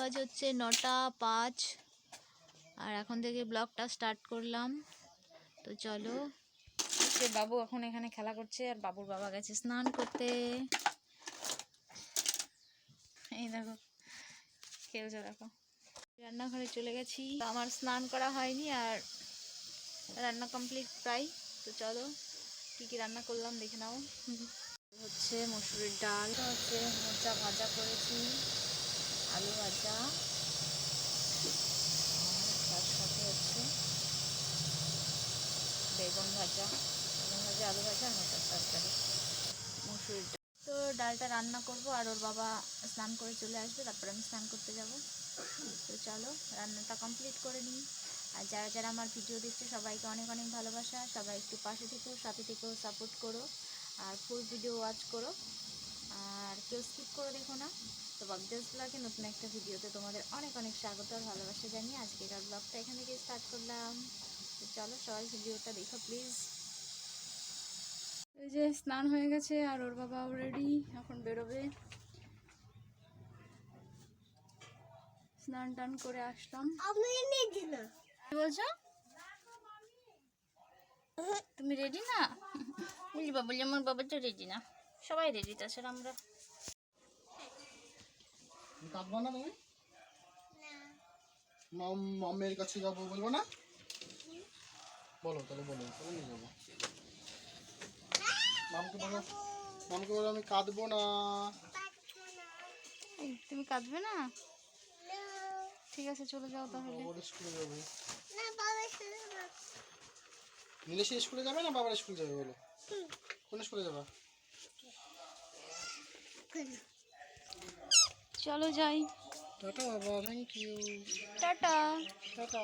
বাজে হচ্ছে নটা পাঁচ। আর এখন থেকে ব্লগটা স্টার্ট করলাম। তো চলো। বাবু এখন এখানে খেলা করছে আর বাবুর বাবা গেছে স্নান করতে। এই দেখো, খেলছে দেখো। রান্নাঘরে চলে গেছি। আমার স্নান করা হয়নি আর রান্না কমপ্লিট প্রায়। তো চলো, কী কী রান্না করলাম দেখে নাও। হচ্ছে মসুরির ডাল, হচ্ছে মোচা ভাজা করেছি। আলু ভাজা। তার সাথে হচ্ছে বেগুন ভাজা। বেগুন ভাজা, আলু ভাজা আর মোচার তরকারি। মসুরির তো ডালটা রান্না করব আর ওর বাবা স্নান করে চলে আসবে, তারপরে আমি স্নান করতে যাব। তো চলো, রান্নাটা কমপ্লিট করে নিই। আর যারা যারা আমার ভিডিও দেখছে, সবাইকে অনেক অনেক ভালোবাসা। সবাই একটু পাশে থেকেও সাথে থেকেও সাপোর্ট করো। আর ফুল ভিডিও ওয়াচ করো। আর কেউ স্কিপ করে দেখো না। তো বাগদাস ব্লগে নতুন একটা ভিডিওতে তোমাদের অনেক অনেক স্বাগত আর ভালোবাসা জানিয়ে আজকের ব্লগটা এখান থেকে স্টার্ট করলাম। তো চলো সবাই ভিডিওটা দেখো প্লিজ এই যে স্নান হয়ে গেছে আর ওর বাবাও রেডি এখন বেরোবে। স্নান টান করে আসলাম। কি বলছো? তুমি রেডি না? বলি বাবা বলি আমার বাবা তো রেডি না। সবাই রেডি তাছাড়া আমরা। কাঁদবো না তুমি? মাম মামের কাছে যাব বলব না? বলো তাহলে বলো তাহলে নিয়ে যাব। মামকে বলো মামকে বলো আমি কাঁদবো না। তুমি কাঁদবে না? ঠিক আছে চলে যাও তাহলে। বাবার স্কুলে যাবে। না বাবা শুনে না। নীলেশের স্কুলে যাবে না বাবার স্কুলে যাবে বলো? কোন স্কুলে যাবা? চলো যাই। টাটা বাবা থ্যাংক ইউ টাটা। টাটা।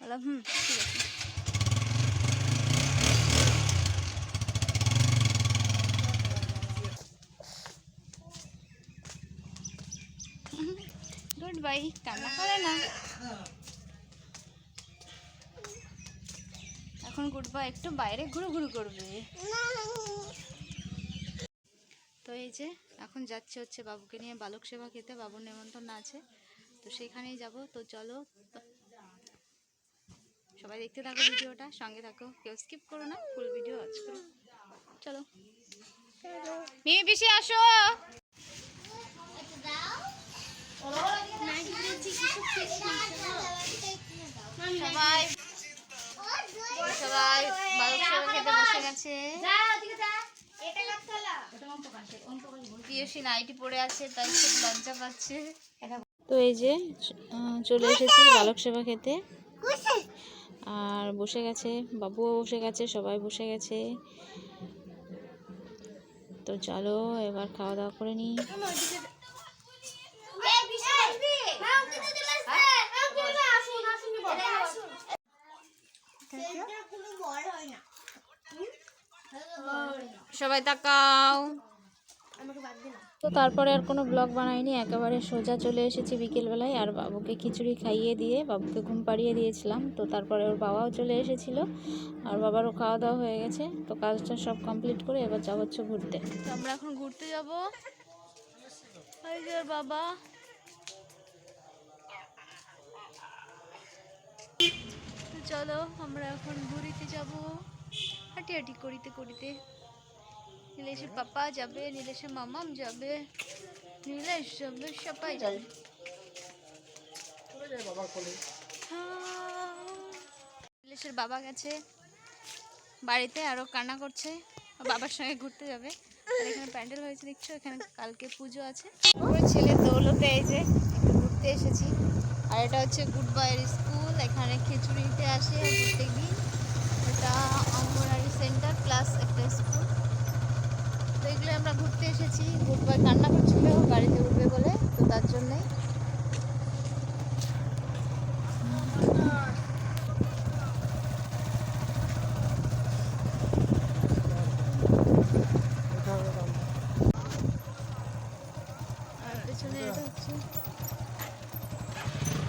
বললাম হুম ঠিক আছে। গুড বাই কান্না করে না। এখন গুড বাই একটু বাইরে ঘুরু ঘুরু করবে। তো এই যে এখন যাচ্ছে হচ্ছে বাবুকে নিয়ে বালক সেবা খেতে বাবুর নেমন্তন্ন আছে। তো সেখানেই যাব। তো চলো সবাই দেখতে থাকো ভিডিওটা সঙ্গে থাকো। কেউ স্কিপ করো না ফুল ভিডিও ওয়াচ করো। চলো। মিমি পিসি আসো। সবাই বালক সেবা গেছে পিয়সী নাইটি পরে আছে তাই খুব লজ্জা পাচ্ছে। তো এই যে চলে এসেছি বালক সেবা খেতে। আর বসে গেছে বাবুও বসে গেছে সবাই বসে গেছে। তো চলো এবার খাওয়া দাওয়া করে নিই। কোনো বড় হয় না। সবাই তাকাও। তো তারপরে আর কোনো ব্লগ বানাইনি একেবারে সোজা চলে এসেছি বিকেলবেলায় আর বাবুকে খিচুড়ি খাইয়ে দিয়ে বাবুকে ঘুম পাড়িয়ে দিয়েছিলাম। তো তারপরে ওর বাবাও চলে এসেছিল আর বাবারও খাওয়া দাওয়া হয়ে গেছে। তো কাজটা সব কমপ্লিট করে এবার যাব হচ্ছে ঘুরতে। তো আমরা এখন ঘুরতে যাব। বাবা। চলো আমরা এখন ঘুরিতে যাব। হাঁটি হাঁটি করিতে করিতে। নীলেশের পাপা যাবে নীলেশের মামাম যাবে নীলেশ যাবে সবাই যাবে। কোলে। নীলেশের বাবা গেছে। বাড়িতে আরও কান্না করছে। বাবার সঙ্গে ঘুরতে যাবে। আর এখানে প্যান্ডেল হয়েছে দেখছ? এখানে কালকে পুজো আছে। ওর ছেলে দৌলতে এই যে ঘুরতে এসেছি। আর এটা হচ্ছে গুড বাইয়ের স্কুল। এখানে খিচুড়িতে আসে প্রত্যেক দিন এটা অঙ্গনারী সেন্টার প্লাস একটা স্কুল। তো এগুলো আমরা ঘুরতে এসেছি। বাই কান্না করছিল গাড়িতে উঠবে বলে, তো তার জন্যই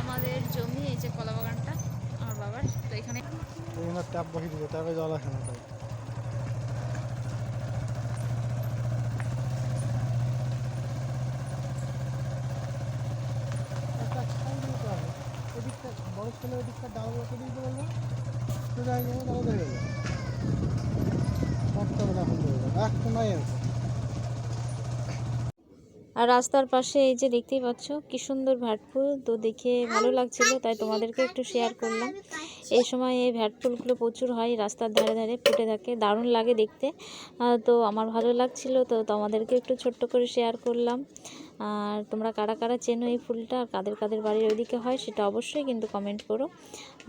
আমাদের জমি, এই যে কলা বাগানটা এখানে ট্যাপ বসিয়ে দিয়েছে ট্যাপে জল আসে না তাই। ওদিকটা বড় ছেলে ওদিকটা ডাল বসে দিতে বলব সোজা হয়ে যাব তাহলে দেখে যাব সব তবে এখন এক কোনায় আছে আর রাস্তার পাশে এই যে দেখতেই পাচ্ছ, কি সুন্দর ভ্যাটফুল তো দেখে ভালো লাগছিল, তাই তোমাদেরকে একটু শেয়ার করলাম। এই সময় এই ভ্যাটফুলগুলো প্রচুর হয়, রাস্তার ধারে ধারে ফুটে থাকে, দারুণ লাগে দেখতে। তো আমার ভালো লাগছিল, তো তোমাদেরকে একটু ছোট্ট করে শেয়ার করলাম। আর তোমরা কারা কারা চেনো এই ফুলটা, আর কাদের কাদের বাড়ির ওইদিকে হয়, সেটা অবশ্যই কিন্তু কমেন্ট করো।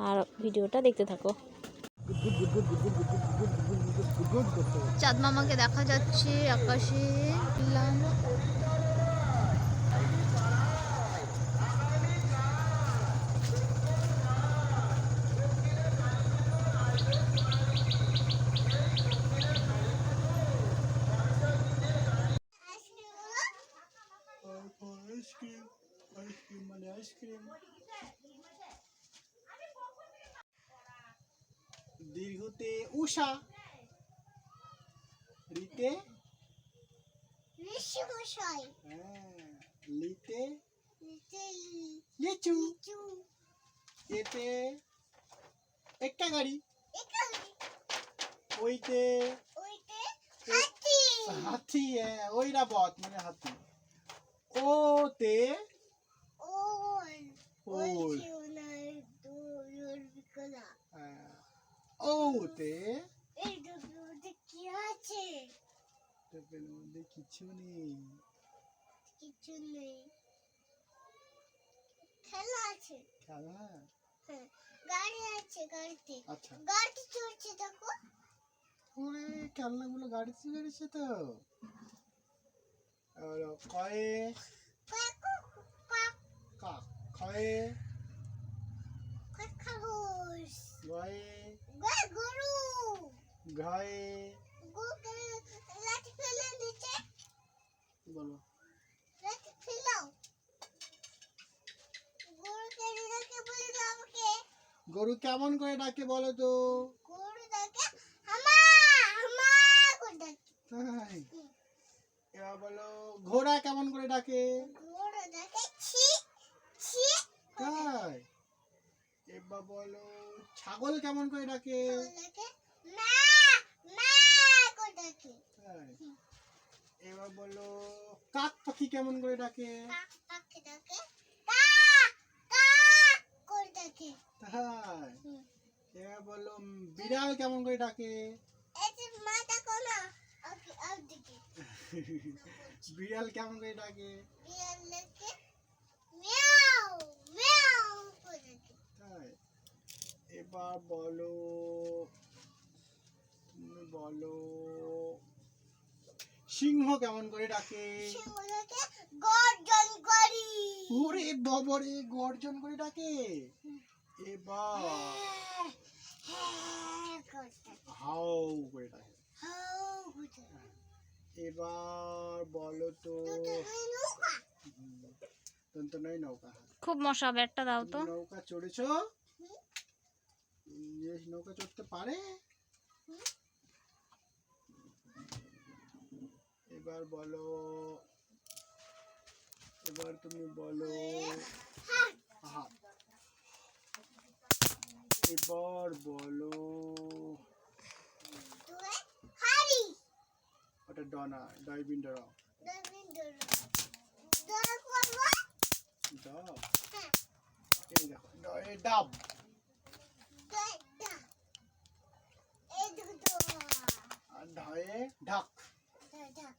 আর ভিডিওটা দেখতে থাকো। চাঁদ মামাকে দেখা যাচ্ছে, আকাশে দীর্ঘতে উষা রিতে হ্যাঁ লিতে লিচু এতে একটা গাড়ি ওইতে হাতি। হ্যাঁ ওইরা বত মানে হাতি। ওতে ওল। ওল। ওতে? এই দুটোতে কি আছে? টেপের মধ্যে কিছু নেই। কিছু নেই। খেলা আছে। খেলা? হ্যাঁ গাড়ি আছে গাড়িতে। আচ্ছা। গাড়ি চলছে দেখো। ওরে খেলনাগুলো গাড়িতে বেরিয়েছে তো। আর কয়ে? কাকু কাক কাক ঘয়ে। লাঠি ফেলে বলো। লাঠি ফেলাও গরু কেমন করে ডাকে বলো তো? গরু ডাকে হামা হামা করে ডাকে এবার বলো, ঘোড়া কেমন করে ডাকে? গরু ডাকে ছি ছি তাই। এবার বলো, ছাগল কেমন করে ডাকে ডাকে? এবার বলল কাক পাখি কেমন করে ডাকে? তাই? এবার বলল বিড়াল কেমন করে ডাকে? বিড়াল কেমন করে ডাকে? তাই? এবার বলো তুমি বলো সিংহ কেমন করে ডাকে? সেগুলোকে গর্জন করি। ওরে বাবারে গর্জন করে ডাকে? এবার হ্যাঁ হাও করে ডাকে। হাউ করে ডাকে এবার বলো তো। দুটো নৌকা তন্ত নয় নৌকা। খুব মশা ব্যাটটা দাও তো। নৌকা চড়েছো? নৌকা চড়তে পারে? এবার বলো। এবার তুমি বলো। এবার বলো। ওটা ডনা ডাইবিন ডরা ডাব এই ডাব। ঢয়ে ঢাক। ঢাক।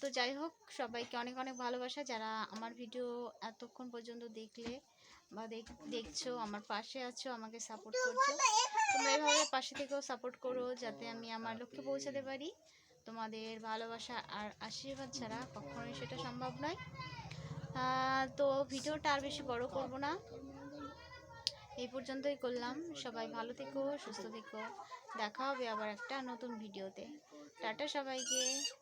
তো যাই হোক, সবাইকে অনেক অনেক ভালোবাসা। যারা আমার ভিডিও এতক্ষণ পর্যন্ত দেখলে বা দেখ- দেখছ, আমার পাশে আছো, আমাকে সাপোর্ট করছ, তোমরা এভাবে পাশে থেকেও সাপোর্ট করো যাতে আমি আমার লক্ষ্যে পৌঁছাতে পারি। তোমাদের ভালোবাসা আর আশীর্বাদ ছাড়া কখনোই সেটা সম্ভব নয়। তো ভিডিওটা আর বেশি বড় করব না। এই পর্যন্তই করলাম। সবাই ভালো থেকো, সুস্থ থেকো। দেখা হবে আবার একটা নতুন ভিডিওতে। টাটা সবাইকে।